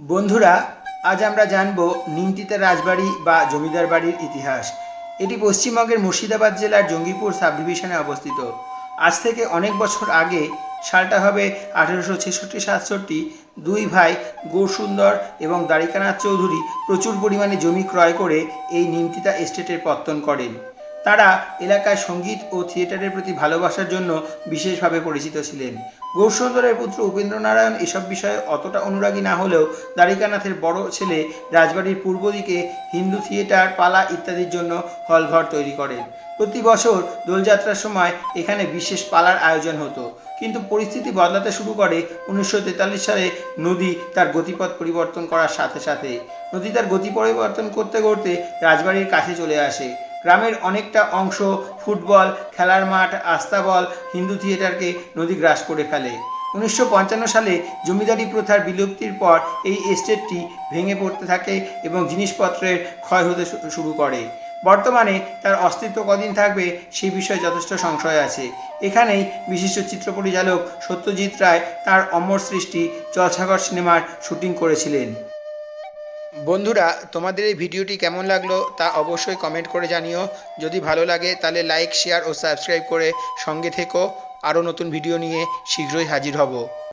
বন্ধুরা, আজ আমরা জানব নিমতিতা রাজবাড়ি বা জমিদার বাড়ির ইতিহাস। এটি পশ্চিমবঙ্গের মুর্শিদাবাদ জেলার জঙ্গিপুর সাব ডিভিশনে অবস্থিত। আজ থেকে অনেক বছর আগে সালটা হবে আঠেরোশো ছেষট্টি সাতষট্টি, দুই ভাই গৌরসুন্দর এবং দ্বারিকানাথ চৌধুরী প্রচুর পরিমাণে জমি ক্রয় করে এই নিমতিতা এস্টেটের পত্তন করেন। তারা এলাকায় সংগীত ও থিয়েটারের প্রতি ভালোবাসার জন্য বিশেষভাবে পরিচিত ছিলেন। গৌরসুন্দরের পুত্র উপেন্দ্রনারায়ণ এসব বিষয়ে অতটা অনুরাগী না হলেও দ্বারিকানাথের বড় ছেলে রাজবাড়ির পূর্ব দিকে হিন্দু থিয়েটার, পালা ইত্যাদির জন্য হলঘর তৈরি করেন। প্রতি বছর দোলযাত্রার সময় এখানে বিশেষ পালার আয়োজন হতো। কিন্তু পরিস্থিতি বদলাতে শুরু করে উনিশশো তেতাল্লিশ সালে নদী তার গতিপথ পরিবর্তন করার সাথে সাথে। নদী তার গতি পরিবর্তন করতে করতে রাজবাড়ির কাছে চলে আসে। গ্রামের অনেকটা অংশ ফুটবল, খেলার মাঠ আস্তাবল হিন্দু থিয়েটারকে নদী গ্রাস করে ফেলে। উনিশশো পঞ্চান্ন সালে জমিদারি প্রথার বিলুপ্তির পর এই এস্টেটটি ভেঙে পড়তে থাকে এবং জিনিসপত্রের ক্ষয় হতে শুরু করে। বর্তমানে তার অস্তিত্ব কদিন থাকবে সেই বিষয়ে যথেষ্ট সংশয় আছে। এখানেই বিশিষ্ট চিত্র পরিচালক সত্যজিৎ রায় তার অমর সৃষ্টি জলসাগর সিনেমার শুটিং করেছিলেন। বন্ধুরা, তোমাদের এই ভিডিওটি কেমন লাগল তা অবশ্যই কমেন্ট করে জানিও। যদি ভালো লাগে, তাহলে লাইক শেয়ার ও সাবস্ক্রাইব করে সঙ্গে থেকো। আরও নতুন ভিডিও নিয়ে শীঘ্রই হাজির হব।